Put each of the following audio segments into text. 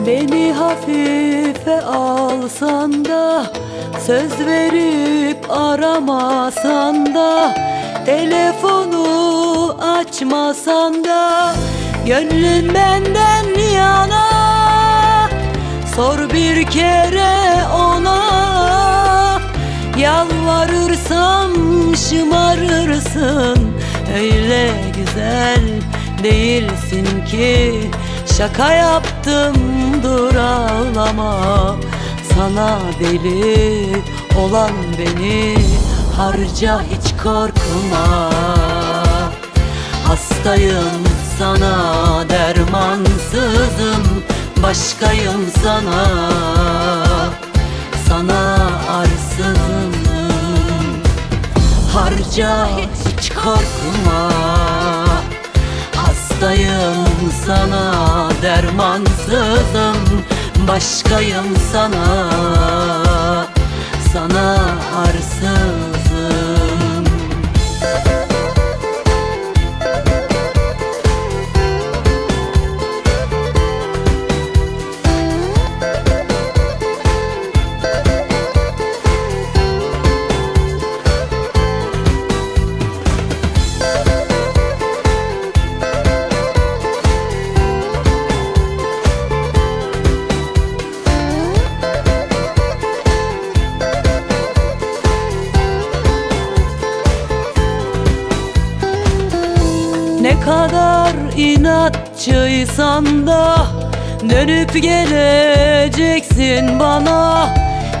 Hafife alsan da Söz verip aramasan da Telefonu açmasan da Gönlün benden yana. Sor bir kere ona Yalvarırsam şımarırsın. Öyle güzel değilsin ki Şaka yaptım dur ağlama. Sana deli olan beni Harca hiç korkma. Hastayım sana dermansızım Başkayım sana. Sana arsızım. Harca hiç korkma. Hastayım sana dermansızım Başkayım sana. Sana arsızım Ne kadar inatçıysan da Dönüp geleceksin bana.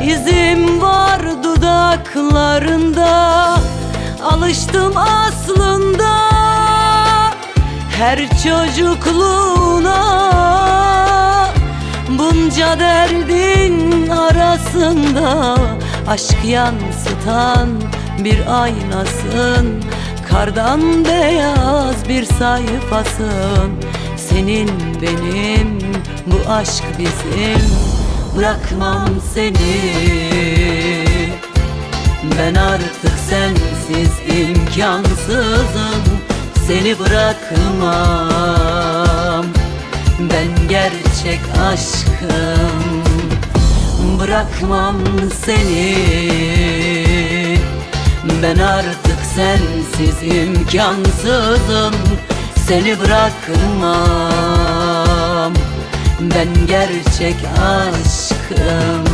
İzim var dudaklarında Alıştım aslında. Her çocukluğuna Bunca derdin arasında Aşk yansıtan bir aynasın Kardan beyaz bir sayfasın. Senin benim bu aşk bizim. Bırakmam seni. Ben artık sensiz imkansızım. Seni bırakmam. Ben gerçek aşkım. Bırakmam seni Ben artık sensiz imkansızım. Seni bırakmam. Ben gerçek aşkım.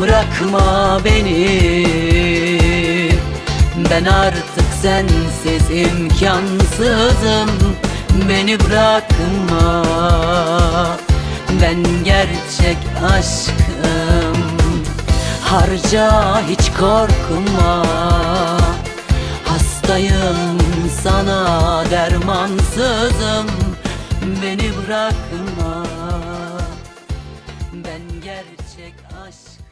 Bırakma beni. Ben artık sensiz imkansızım. Beni bırakma. Ben gerçek aşkım Harca hiç korkma. Hastayım sana dermansızım. Beni bırakma. Ben gerçek aşk